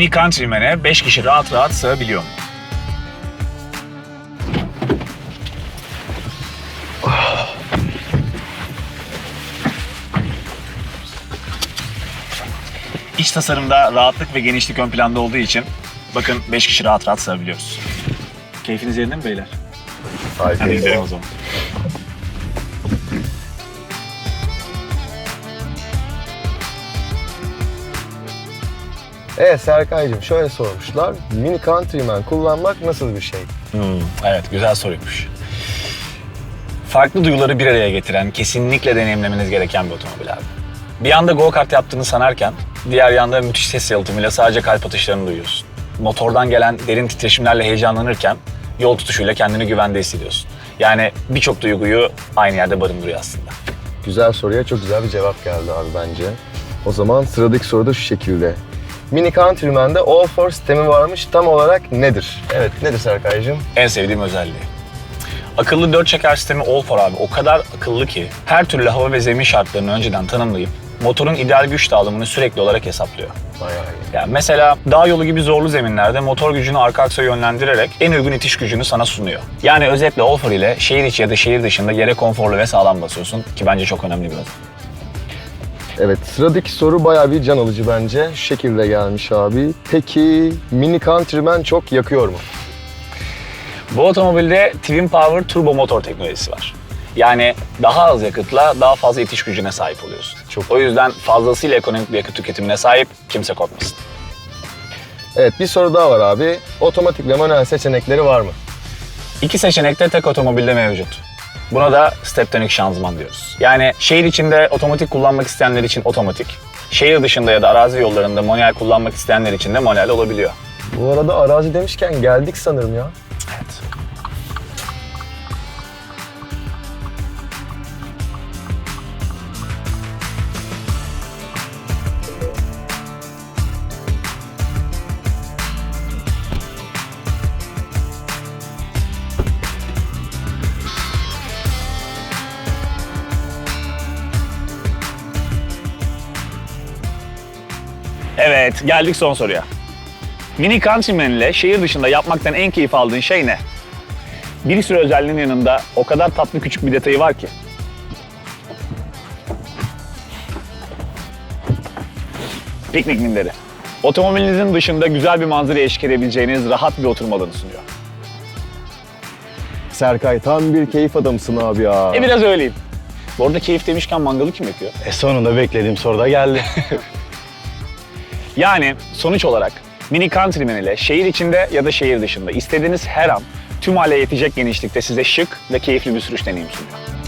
Mini Countryman'e 5 kişi rahat rahat sığabiliyor mu? İç tasarımda rahatlık ve genişlik ön planda olduğu için bakın 5 kişi rahat rahat sığabiliyoruz. Keyfiniz yerinde mi beyler? Hadi Harikayız. gidelim o zaman. Evet Serkay'cığım şöyle sormuşlar. Mini Countryman kullanmak nasıl bir şey? Hmm, evet, güzel soruymuş. Farklı duyguları bir araya getiren, kesinlikle deneyimlemeniz gereken bir otomobil abi. Bir yanda go-kart yaptığını sanarken, diğer yanda müthiş ses yalıtımıyla sadece kalp atışlarını duyuyorsun. Motordan gelen derin titreşimlerle heyecanlanırken, yol tutuşuyla kendini güvende hissediyorsun. Yani birçok duyguyu aynı yerde barındırıyor aslında. Güzel soruya çok güzel bir cevap geldi abi bence. O zaman sıradaki soru da şu şekilde. Mini Countryman'de All 4 sistemi varmış. Tam olarak nedir? Evet nedir Serkay'cığım? En sevdiğim özelliği. Akıllı dört çeker sistemi All-4 abi o kadar akıllı ki her türlü hava ve zemin şartlarını önceden tanımlayıp motorun ideal güç dağılımını sürekli olarak hesaplıyor. Bayağı iyi. Yani mesela dağ yolu gibi zorlu zeminlerde motor gücünü arka aksa yönlendirerek en uygun itiş gücünü sana sunuyor. Yani özetle All-4 ile şehir içi ya da şehir dışında yere konforlu ve sağlam basıyorsun ki bence çok önemli bir özellik. Evet sıradaki soru bayağı bir can alıcı bence. Şu şekilde gelmiş abi. Peki Mini Countryman çok yakıyor mu? Bu otomobilde Twin Power turbo motor teknolojisi var. Yani daha az yakıtla daha fazla itiş gücüne sahip oluyorsun. Çok- O yüzden fazlasıyla ekonomik bir yakıt tüketimine sahip kimse korkmasın. Evet bir soru daha var abi. Otomatik ve manuel seçenekleri var mı? İki seçenek de tek otomobilde mevcut. Buna da step dönük şanzıman diyoruz. Yani şehir içinde otomatik kullanmak isteyenler için otomatik, şehir dışında ya da arazi yollarında manuel kullanmak isteyenler için de manuel olabiliyor. Bu arada arazi demişken geldik sanırım ya. Evet. Evet, geldik son soruya. Mini Countryman ile şehir dışında yapmaktan en keyif aldığın şey ne? Bir sürü özelliğin yanında o kadar tatlı küçük bir detayı var ki. Piknik minderi. Otomobilinizin dışında güzel bir manzaraya eşlik edebileceğiniz rahat bir oturma alanı sunuyor. Serkay tam bir keyif adamısın abi ya. E biraz öyleyim. Bu arada keyif demişken mangalı kim yapıyor? E sonunda beklediğim soruda geldi. Yani sonuç olarak Mini Countryman ile şehir içinde ya da şehir dışında istediğiniz her an tüm hale yetecek genişlikte size şık ve keyifli bir sürüş deneyimi sunuyor.